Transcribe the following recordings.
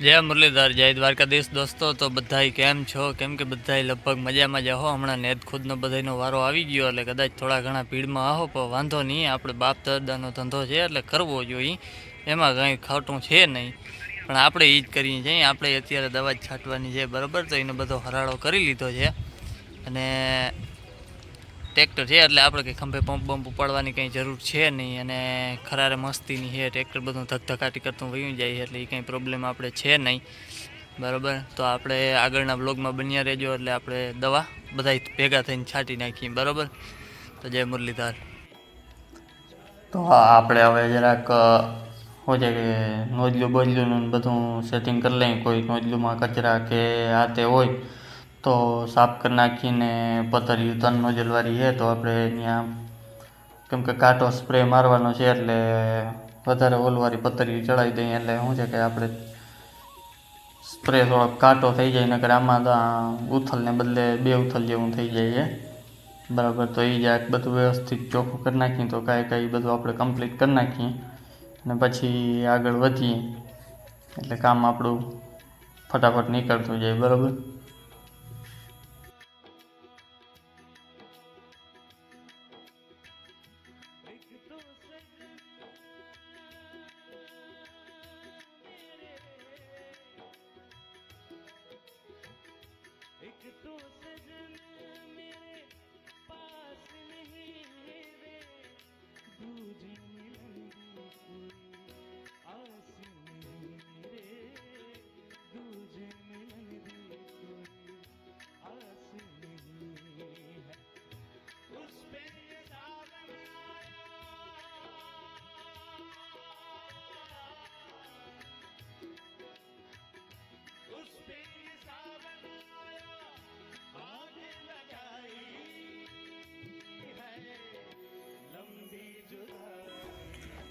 જય મુરલીધર, જય દ્વારકાધીશ દોસ્તો. તો બધાય કેમ છો? કેમ કે બધાય લગભગ મજામાં જ હો. હમણાં નેદ ખુદનો બધાયનો વારો આવી ગયો, એટલે કદાચ થોડા ઘણા ભીડમાં આવો, પણ વાંધો નહીં. આપણે બાપ દાદાનો ધંધો છે, એટલે કરવો જોઈએ. એમાં કંઈ ખોટું છે નહીં. પણ આપણે એ જ કરીએ છીએ. આપણે અત્યારે દવા છાંટવાની છે, બરાબર? તો એનો બધો હરાળો કરી લીધો છે. અને ટ્રેક્ટર છે, એટલે આપણે કંઈ ખંભે પંપ બંપ ઉપાડવાની કંઈ જરૂર છે નહીં. અને ખરારે મસ્તીની છે, ટ્રેક્ટર બધું ધકધકાટી કરતું વયું જાય એટલે એ કંઈ પ્રોબ્લેમ આપણે છે નહીં. બરાબર? તો આપણે આગળના બ્લોગમાં બન્યા રહેજો, એટલે આપણે દવા બધાય ભેગા થઈને છાંટી નાખીએ. બરાબર? તો જય મુરલીધર. તો આપણે હવે જરાક શું છે કે નોજલું બોજલું બધું સેટિંગ કરી લઈએ. કોઈ નોજલુંમાં કચરા કે આ તે હોય તો સાફ કરી નાખીને પથરિયું ત્રણ નોજલવાળી છે, તો આપણે ત્યાં કેમ કે કાંટો સ્પ્રે મારવાનો છે એટલે વધારે ઓલવાળી પથરિયું ચડાવી દઈએ એટલે શું છે કે આપણે સ્પ્રે થોડોક કાંટો થઈ જાય, નકર આમાં તો ઉથલને બદલે બે ઉથલ જેવું થઈ જાય છે. બરાબર, તો એ જ બધું વ્યવસ્થિત ચોખ્ખું કરી નાખીએ, તો કાંઈ કાંઈ બધું આપણે કમ્પ્લીટ કરી નાખીએ અને પછી આગળ વધીએ. એટલે કામ આપણું ફટાફટ નીકળતું જાય, બરાબર?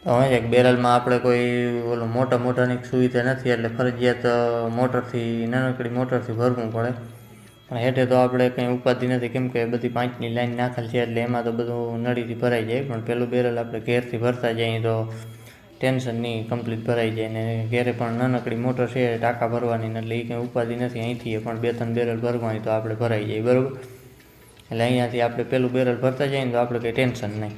હવે એક બેરલમાં આપણે કોઈ ઓલું મોટા મોટાની સુવિધા નથી, એટલે ફરજિયાત મોટરથી, નાનકડી મોટરથી ભરવું પડે. પણ હેઠે તો આપણે કંઈ ઉપાધિ નથી, કેમ કે બધી પાંચની લાઈન નાખેલ છે, એટલે એમાં તો બધું નળીથી ભરાઈ જાય. પણ પેલું બેરલ આપણે ઘેરથી ભરતા જઈએ તો ટેન્શન નહીં, કમ્પ્લીટ ભરાઈ જાય. ને ઘેરે પણ નાનકડી મોટર છે, ટાંકા ભરવાની એટલે એ કંઈ ઉપાધિ નથી અહીંથી. પણ બે ત્રણ બેરલ ભરવાની તો આપણે ભરાઈ જાય, બરાબર? એટલે અહીંયાથી આપણે પેલું બેરલ ભરતા જઈએ તો આપણે કંઈ ટેન્શન નહીં.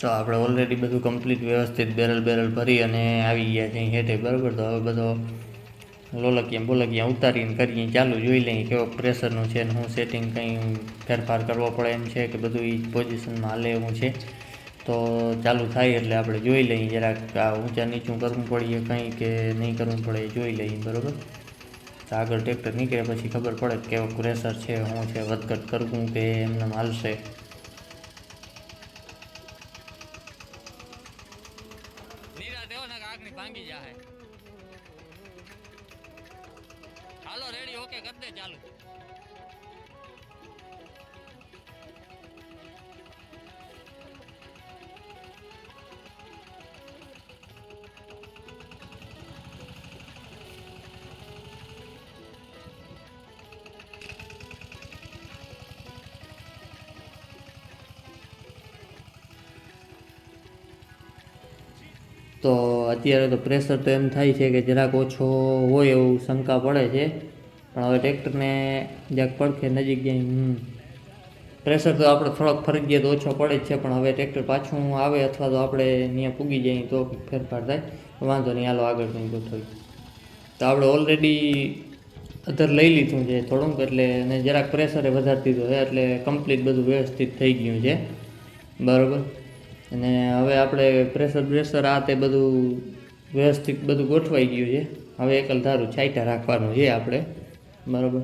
તો આપણે ઓલરેડી બધું કમ્પ્લીટ વ્યવસ્થિત બેરલ બેરલ ભરી અને આવી ગયા છે હેઠે, બરાબર? તો હવે બધો લોલકિયા બોલકિયા ઉતારીને કરીએ, ચાલુ જોઈ લઈએ કેવો પ્રેશરનું છે ને હું સેટિંગ કંઈ ફેરફાર કરવો પડે એમ છે કે બધું એ પોઝિશનમાં હાલે એવું છે? તો ચાલુ થાય એટલે આપણે જોઈ લઈએ જરાક આ ઊંચા નીચું કરવું પડીએ કંઈ કે નહીં કરવું પડે એ જોઈ લઈએ, બરાબર? તો આગળ ટ્રેક્ટર નીકળે પછી ખબર પડે કે કેવો પ્રેશર છે, શું છે, વધઘટ કરવું કે એમને હાલશે? ને આગની ભાંગી જાહે. હાલો રેડી ઓકે કરી દે ચાલુ. તો અત્યારે તો પ્રેશર તો એમ થાય છે કે જરાક ઓછો હોય એવું શંકા પડે છે. પણ હવે ટ્રેક્ટરને જરાક પડખે નજીક હમ. પ્રેશર તો આપણે થોડોક ફરજિયાત ઓછો પડે જ છે, પણ હવે ટ્રેક્ટર પાછું આવે અથવા તો આપણે ત્યાં પૂગી જઈએ તો ફેરફાર થાય. વાંધો નહીં, હાલો આગળ કંઈ ગોઠવી તો આપણે ઓલરેડી અધર લઈ લીધું છે થોડુંક, એટલે અને જરાક પ્રેશરે વધારી દીધું છે એટલે કમ્પ્લીટ બધું વ્યવસ્થિત થઈ ગયું છે. બરાબર? અને હવે આપણે પ્રેશર બ્રેશર આ તે બધું વ્યવસ્થિત બધું ગોઠવાઈ ગયું છે. હવે એકલ ધારું છાંટા રાખવાનું છે આપણે. બરાબર?